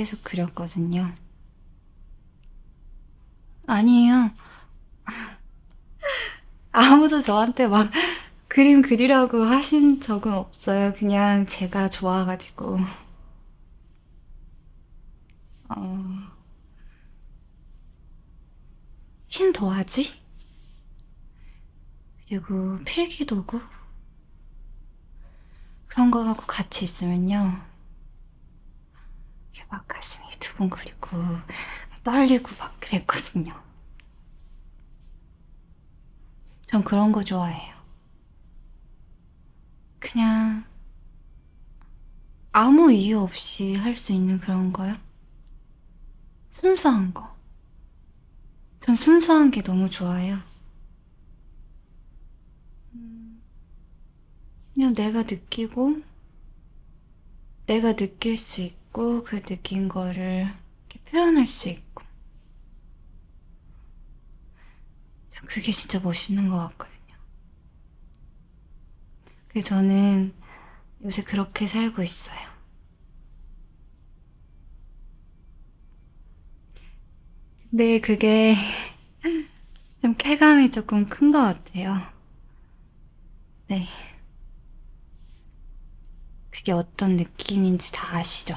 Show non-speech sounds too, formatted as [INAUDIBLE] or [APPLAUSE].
계속 그렸거든요. 아니에요. [LAUGHS] 아무도 저한테 막 그림 그리라고 하신 적은 없어요. 그냥 제가 좋아가지고. 어... 흰 도화지? 그리고 필기도구? 그런 거하고 같이 있으면요. 막 가슴이 두근거리고 떨리고 막 그랬거든요. 전 그런 거 좋아해요. 그냥 아무 이유 없이 할 수 있는 그런 거요? 순수한 거. 전 순수한 게 너무 좋아요. 음, 그냥 내가 느끼고, 내가 느낄 수 있고, 그 느낀 거를 이렇게 표현할 수 있고. 전 그게 진짜 멋있는 것 같거든요. 그래서 저는 요새 그렇게 살고 있어요. 근데 그게 [LAUGHS] 좀 쾌감이 조금 큰 것 같아요. 네. 그게 어떤 느낌인지 다 아시죠?